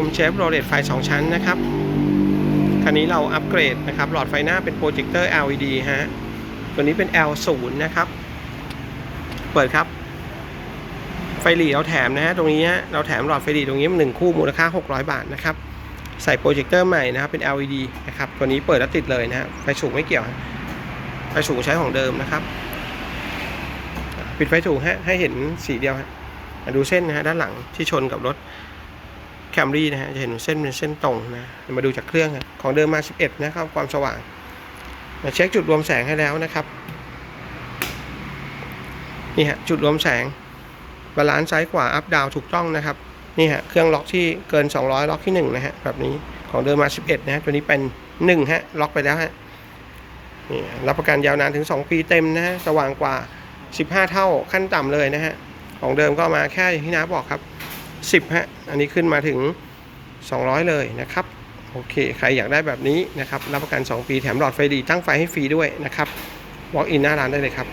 ชมเชฟโรเลตไฟ 2 ชั้นนะครับ คันนี้เราอัปเกรดนะครับ หลอดไฟหน้าเป็นโปรเจคเตอร์ LED ฮะ ตัวนี้เป็น L0 นะครับ เปิดครับ ไฟหลีเราแถมนะฮะ ตรงนี้ฮะเราแถมหลอดไฟหลีตรงนี้มาหนึ่งคู่มูลค่า 600 บาทนะครับ ใส่โปรเจคเตอร์ใหม่นะครับ เป็น LED นะครับ ตัวนี้เปิดแล้วติดเลยนะฮะ ไฟสูงไม่เกี่ยว ไฟสูงใช้ของเดิมนะครับ ปิดไฟสูงฮะ ให้เห็นสีเดียวฮะ ดูเส้นนะฮะด้านหลังที่ชนกับรถ แคมรี่นะฮะจะเห็นเส้นเป็นเส้นตรงนะมาดูจากเครื่องของเดิมมา 11 นะครับความสว่างมาเช็คจุดรวมแสงให้แล้วนะครับนี่ฮะจุดรวมแสงบาลานซ์ซ้ายขวาอัพดาวถูกต้องนะครับนี่ฮะเครื่องล็อกที่เกิน 200 ล็อกที่ 1 นะฮะแบบนี้ของเดิมมา 11 นะฮะตัวนี้เป็น 1 ฮะ ล็อกไปแล้วฮะนี่รับประกันยาวนานถึง 2 ปีเต็มนะฮะสว่างกว่า 15 เท่าขั้นต่ำเลยนะฮะของเดิมก็มาแค่อย่างที่น้าบอกครับ 10ฮะอันนี้ขึ้นมาถึง 200 เลยนะครับโอเค ใครอยากได้แบบนี้นะครับ รับประกัน 2 ปีแถมหลอดไฟดีตั้งไฟให้ฟรีด้วยนะครับ walk in หน้าร้านได้เลยครับ